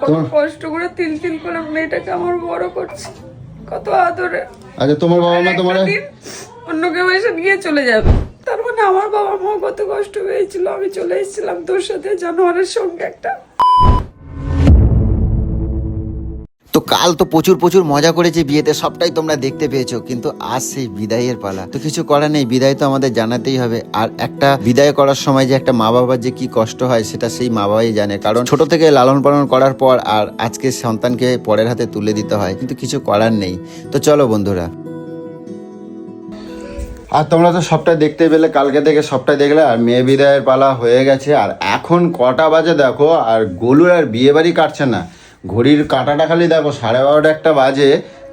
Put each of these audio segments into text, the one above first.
কত কষ্ট করে তিল তিল করে মেয়েটাকে আমার বড় করছে। কত আদরে। আচ্ছা তোমার বাবা মা তোমার অন্য কেউ এসে নিয়ে চলে যাবে। তার মানে আমার বাবা মা কত কষ্ট পেয়েছিল। আমি চলে এসেছিলাম তোর সাথে জানোয়ারের সঙ্গে একটা তো কাল তো প্রচুর প্রচুর মজা করেছি বিয়েতে, সবটাই তোমরা দেখতে পেয়েছ, কিন্তু আজ সেই বিদায়ের পালা। তো কিছু করার নেই, বিদায় তো আমাদের জানাতেই হবে। আর একটা বিদায় করার সময় যে একটা মা বাবার যে কি কষ্ট হয়, সেটা সেই মা বাবাই জানে। কারণ ছোট থেকে লালন পালন করার পর আর আজকে সন্তানকে পরের হাতে তুলে দিতে হয়, কিন্তু কিছু করার নেই। তো চলো বন্ধুরা। আর তোমরা তো সবটাই দেখতে পেলে, কালকে থেকে সবটাই দেখলে, আর মেয়ে বিদায়ের পালা হয়ে গেছে। আর এখন কটা বাজে দেখো, আর গোলুর আর বিয়ে বাড়ি কাটছে না। ঘড়ির কাটাটা খালি দেখো, সাড়ে বারোটা একটা বাজে।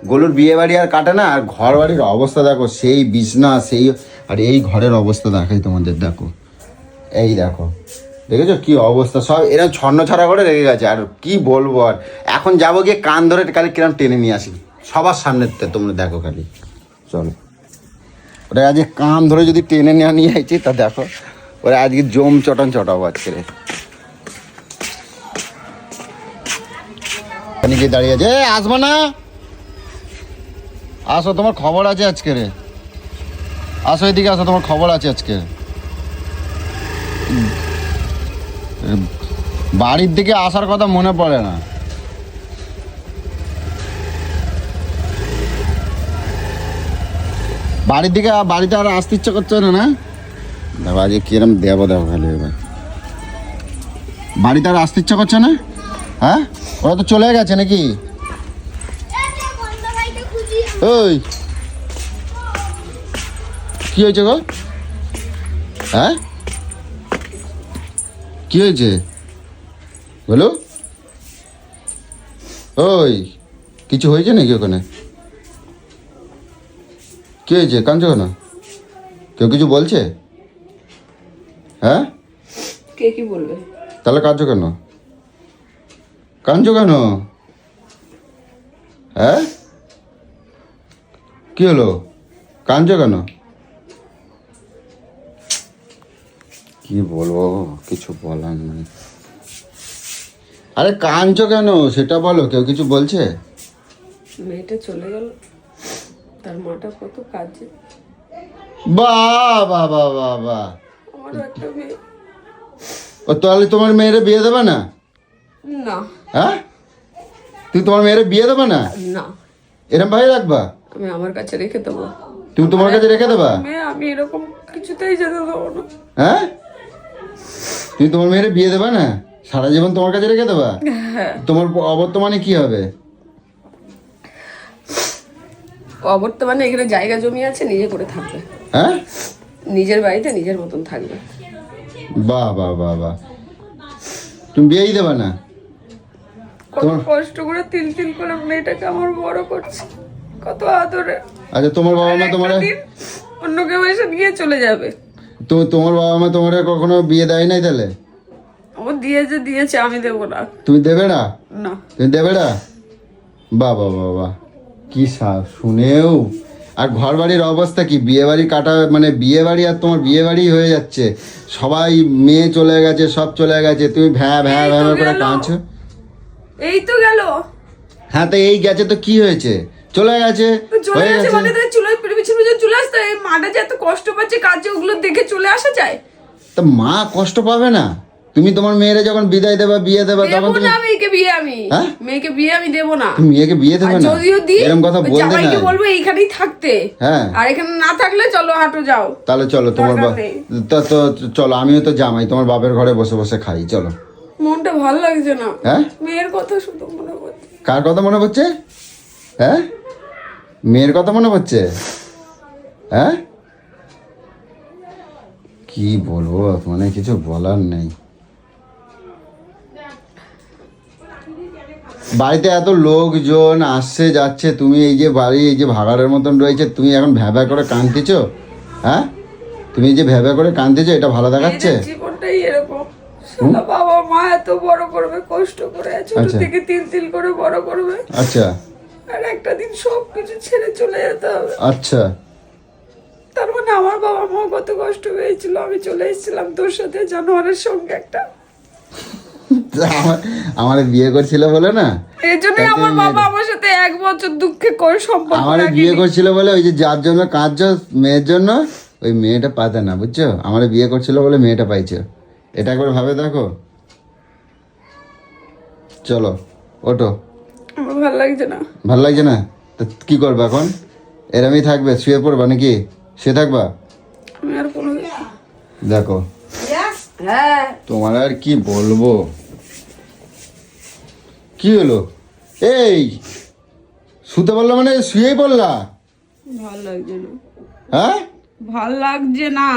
গোলুর বিয়ে বাড়ি আর কাটে না, আর ঘর বাড়ির অবস্থা দেখো, সেই বিছনা, সেই আর এই ঘরের অবস্থা দেখাই তোমাদের, দেখো। এই দেখো, দেখেছ কি অবস্থা? সব এরকম ছন্ন ছাড়া করে রেগে গেছে, আর কি বলব আর। এখন যাব গিয়ে কান ধরে খালি কিরম টেনে নিয়ে আসি। সবার সামনে তোমরা দেখো খালি। চলো। ওরা আজকে কান ধরে যদি টেনে নেওয়া নিয়ে আইছি, তা দেখো, ওরা আজকে জম চটন চটাবো আজকে ওখানে গিয়ে দাঁড়িয়ে আছে "এ, আসব না। আসো তোমার খবর আছে আজকে রে। আসো এদিকে আসো তোমার খবর আছে আজকে। বাড়ির দিকে আসার কথা মনে পড়ে না। বাড়ির দিকে বাড়িতে আর আসতে ইচ্ছে করছে না না? দেখো আজকে কিরম দেবো দেখো খালি বাড়িতে আর আসতে ইচ্ছে করছে না? হ্যাঁ? ওরা তো চলে গেছে নাকি? ওই। কি হয়েছে গো? হ্যাঁ? কি হয়েছে? বলো। ওই কিছু হয়েছে নাকি ওখানে? কি হয়েছে? কাঁদছো কেন? কেউ কিছু বলছে? হ্যাঁ? কে কি বলবে? তাহলে কাঁদছো কেন? কাঁদছো কেন? হ্যাঁ? কি হলো? কাঁদছো কেন? কি বলব কিছু বলার নেই। আরে কাঁদছো কেন? সেটা বলো কেউ কিছু বলছে? মেয়েটা চলে গেল। তার মাটা কত কাজে। বাহ বাহ আমারও একটা মেয়ে। ও তাহলে তোমার মেয়েরে বিয়ে দেবে না? না। হ্যাঁ? তুমি তোমার মেয়ের বিয়ে দেবে না? না। এরম ভাই রাখবা? আমি আমার কাছে রেখে দেবো। তুমি তোমার কাছে রেখে দেবা? আমি এরকম কিছুতেই যেতে দেবো না। হ্যাঁ? তুমি তোমার মেয়ের বিয়ে দেবা না? সারা জীবন তোমার কাছে রেখে দেবা? হ্যাঁ। তোমার অবর্তমানে কি হবে? অবর্তমানে এখানে জায়গা জমি আছে নিজে করে থাকবে। হ্যাঁ? নিজের বাড়িতে নিজের মতন থাকবে। বাহ বাহ বাহ বাহ। তুমি বিয়েই দেবা না? কত কষ্ট করে তিল তিল করে মেয়েটাকে আমার বড় করছে। কত আদরে। আচ্ছা তোমার বাবা মা তোমার অন্য কেউ এসে নিয়ে চলে যাবে। তো তোমার বাবা মা তোমার কখনো বিয়ে দেয় নাই তাহলে? ও দিয়েছে দিয়েছে আমি দেবো না। তুমি দেবে না? না। তুমি দেবে না? বাহ বাহ কি সা- শুনেও। আর ঘর বাড়ির অবস্থা কি? বিয়ে বাড়ি কাটা মানে বিয়ে বাড়ি আর তোমার বিয়ে বাড়ি হয়ে যাচ্ছে। সবাই মেয়ে চলে গেছে সব চলে গেছে। তুমি ভ্যা ভ্যা ভ্যা করে কাঁদছো? এই তো গেল। হ্যাঁ তো এই গেছে তো কি হয়েছে? চলে গেছে? চলে গেছে মানে তাই চুলোয় পিছনে পিছনে চলে আসতে এই মাটা যে এত কষ্ট পাচ্ছে কাজে ওগুলো দেখে চলে আসা যায়? তা মা কষ্ট পাবে না? তুমি তোমার মেয়েরে যখন বিদায় দেবা বিয়ে দেবা তখন তুমি না মেয়েকে বিয়ে আমি। হ্যাঁ? মেয়েকে বিয়ে আমি দেবো না। তুমি মেয়েকে বিয়ে দেবে না? যদিও দিই এরকম কথা বলতে জামাইকে না বলব এইখানেই থাকতে। হ্যাঁ। আর এখানে না থাকলে চলো হাঁটো যাও। তাহলে চলো তোমার। তা তো চলো আমিও তো জামাই তোমার বাপের ঘরে বসে বসে খাই চলো। মনটা ভালো লাগছে না। হ্যাঁ? মেয়ের কথা শুধু মনে হচ্ছে কার কথা মনে পড়ছে? হ্যাঁ? মেয়ের কথা মনে পড়ছে? হ্যাঁ? কি বলব মানে কিছু বলার নেই। বাড়িতে এত লোকজন আসছে যাচ্ছে তুমি এই যে বাড়ি এই যে ভাগাড়ের মতন রয়েছে তুমি এখন ভ্যাভা করে কাঁদতেছ? হ্যাঁ? তুমি এই যে ভ্যাভা করে কাঁদতেছ এটা ভালো দেখাচ্ছে? জীবনটাই এরকম। বাবা মা এত বড় করবে কষ্ট করে ছোট আচ্ছা। থেকে তিল তিল করে বড় করবে। আচ্ছা। আর একটা দিন সব কিছু ছেড়ে চলে যেতে হবে। আচ্ছা। তার মানে আমার বাবা মা কত কষ্ট পেয়েছিল আমি চলে এসেছিলাম তোর সাথে জানোয়ারের সঙ্গে একটা। আমার বিয়ে করছিল বলে না? এই জন্যই তাই আমার বাবা আমার সাথে এক বছর দুঃখে করে সম্পর্ক আমার বিয়ে করছিল বলে ওই যে যার জন্য কাঁদছ মেয়ের জন্য ওই মেয়েটা পাতে না বুঝছ? আমার বিয়ে করছিল বলে মেয়েটা পাইছো। এটা একবার ভাবে দেখো। চলো ওটো ভালো লাগছে না। ভালো লাগছে না? তো কি করবে এখন? এরমই থাকবে শুয়ে পড়বা নাকি? শুয়ে থাকবা? আমি আর কোনো দেখো। হ্যাঁ। তোমার আর কি বলব? কি হলো? এই শুতে বললা মানে শুয়েই পড়লা? ভালো লাগছে না। হ্যাঁ? ভালো লাগছে না।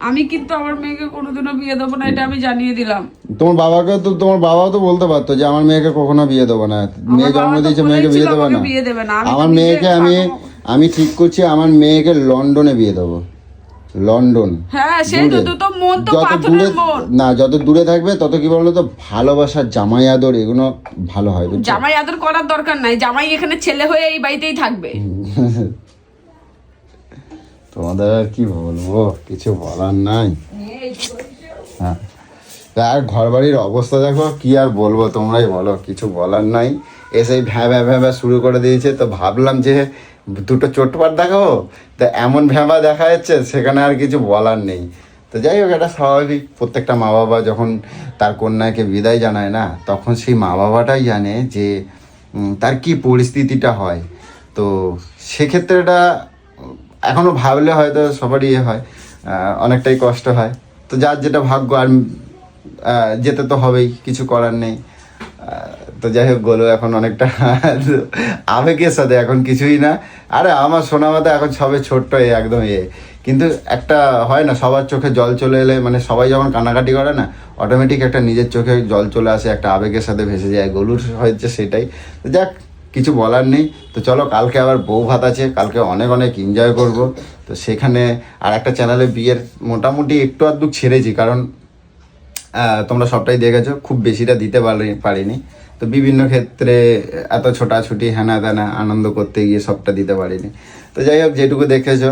আমি কিন্তু আমার মেয়েকে কোনোদিনও বিয়ে দেবো না এটা আমি জানিয়ে দিলাম। তোমার বাবাকে তো তোমার বাবাও তো বলতে পারতো যে আমার মেয়েকে কখনো বিয়ে দেবো না। মেয়ে জন্ম দিয়েছে মেয়েকে বিয়ে দেবো না। বিয়ে দেবে না। আমার মেয়েকে আমি আমি ঠিক করছি আমার মেয়েকে লন্ডনে বিয়ে দেবো। লন্ডন। হ্যাঁ সেই তো দূরে। তো মন তো পাথরের মন। না যত দূরে থাকবে তত কি বলতো তো ভালোবাসার জামাই আদর এগুলো ভালো হয় জামাই আদর করার দরকার নাই জামাই এখানে ছেলে হয়ে এই বাড়িতেই থাকবে। তোমাদের আর কি বলব? কিছু বলার নাই। হ্যাঁ। আর ঘর বাড়ির অবস্থা দেখো, কি আর বলব তোমরাই বলো, কিছু বলার নাই। এসেই ভ্যা ভ্যা ভ্যা শুরু করে দিয়েছে। তো ভাবলাম যে দুটো চোটপাট দেখাবো? তা এমন ভ্যাবা দেখা যাচ্ছে, সেখানে আর কিছু বলার নেই। তো যাই হোক, এটা স্বাভাবিক। প্রত্যেকটা মা বাবা যখন তার কন্যাকে বিদায় জানায় না, তখন সেই মা বাবাটাই জানে যে তার কি পরিস্থিতিটা হয়। তো সেক্ষেত্রে এটা এখনও ভাবলে হয়তো সবারই ইয়ে হয় অনেকটাই কষ্ট হয়। তো যার যেটা ভাগ্য আর যেতে তো হবেই, কিছু করার নেই। তো যাই হোক, গোলো এখন অনেকটা আবেগের সাথে এখন কিছুই না। আরে, আমার সোনা মাতা এখন সবে ছোট্ট এ, একদম এ। কিন্তু একটা হয় না, সবার চোখে জল চলে এলে মানে সবাই যখন কান্নাকাটি করে না অটোমেটিক একটা নিজের চোখে জল চলে আসে, একটা আবেগের সাথে ভেসে যায়। গলুর হয়েছে সেটাই। তো যাক কিছু বলার নেই। তো চলো, কালকে আবার বউ ভাত আছে, কালকে অনেক অনেক এনজয় করব। তো সেখানে আর একটা চ্যানেলে বিয়ের মোটামুটি একটু আধটু ছেড়েছি, কারণ তোমরা সবটাই দেখেছ, খুব বেশিটা দিতে পারি, পারিনি। তো বিভিন্ন ক্ষেত্রে এত ছোটাছুটি হ্যানা ত্যানা আনন্দ করতে গিয়ে সবটা দিতে পারিনি। তো যাই হোক, যেটুকু দেখেছ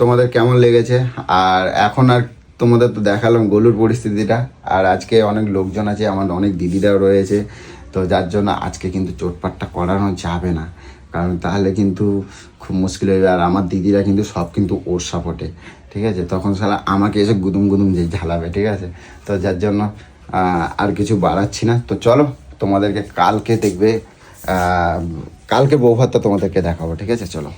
তোমাদের কেমন লেগেছে? আর এখন আর তোমাদের তো দেখালাম গলুর পরিস্থিতিটা। আর আজকে অনেক লোকজন আছে, আমার অনেক দিদিরাও রয়েছে। তো যার জন্য আজকে কিন্তু চোটপাটটা করানো যাবে না। কারণ তাহলে কিন্তু খুব মুশকিল হয়ে যাবে। আর আমার দিদিরা কিন্তু সব কিন্তু ওর সাপোর্টে ঠিক আছে? তখন সালা আমাকে এসে গুদুম গুদুম যে ঝালাবে ঠিক আছে? তো যার জন্য আর কিছু বাড়াচ্ছি না। তো চলো, তোমাদেরকে কালকে দেখবে কালকে বৌভাতটা তোমাদেরকে দেখাবো, ঠিক আছে? চলো।